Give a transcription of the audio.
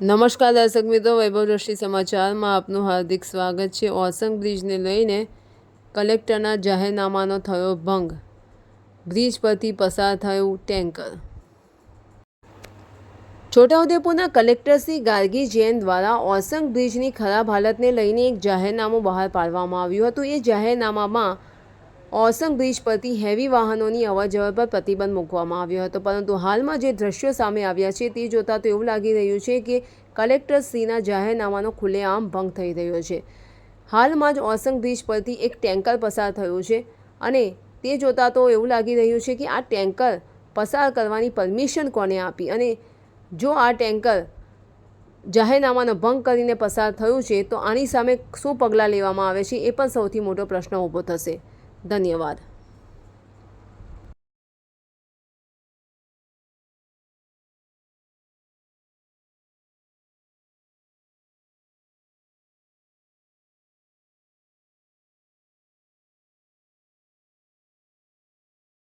નમસ્કાર દર્શક મિત્રો વૈભવ દ્રષ્ટિ સમાચારમાં આપનું હાર્દિક સ્વાગત છે. ઓસંગ બ્રિજને લઈને કલેક્ટરના જાહેરનામાનો થયો ભંગ. બ્રિજ પરથી પસાર થયું ટેન્કર. છોટાઉદેપુરના કલેક્ટર શ્રી ગાર્ગી જૈન દ્વારા ઓસંગ બ્રિજની ખરાબ હાલતને લઈને એક જાહેરનામું બહાર પાડવામાં આવ્યું હતું. એ જાહેરનામામાં ઓસંગ બ્રિજ પરથી હેવી વાહનોની અવરજવર પર પ્રતિબંધ મૂકવામાં આવ્યો હતો. પરંતુ હાલમાં જે દ્રશ્યો સામે આવ્યા છે તે જોતાં તો એવું લાગી રહ્યું છે કે કલેક્ટર શ્રીના જાહેરનામાનો ખુલ્લેઆમ ભંગ થઈ રહ્યો છે. હાલમાં જ ઓસંગ બ્રિજ પરથી એક ટેન્કર પસાર થયું છે અને તે જોતાં તો એવું લાગી રહ્યું છે કે આ ટેન્કર પસાર કરવાની પરમિશન કોને આપી? અને જો આ ટેન્કર જાહેરનામાનો ભંગ કરીને પસાર થયું છે તો આની સામે શું પગલાં લેવામાં આવે છે એ પણ સૌથી મોટો પ્રશ્ન ઊભો થશે. ધન્યવાદ.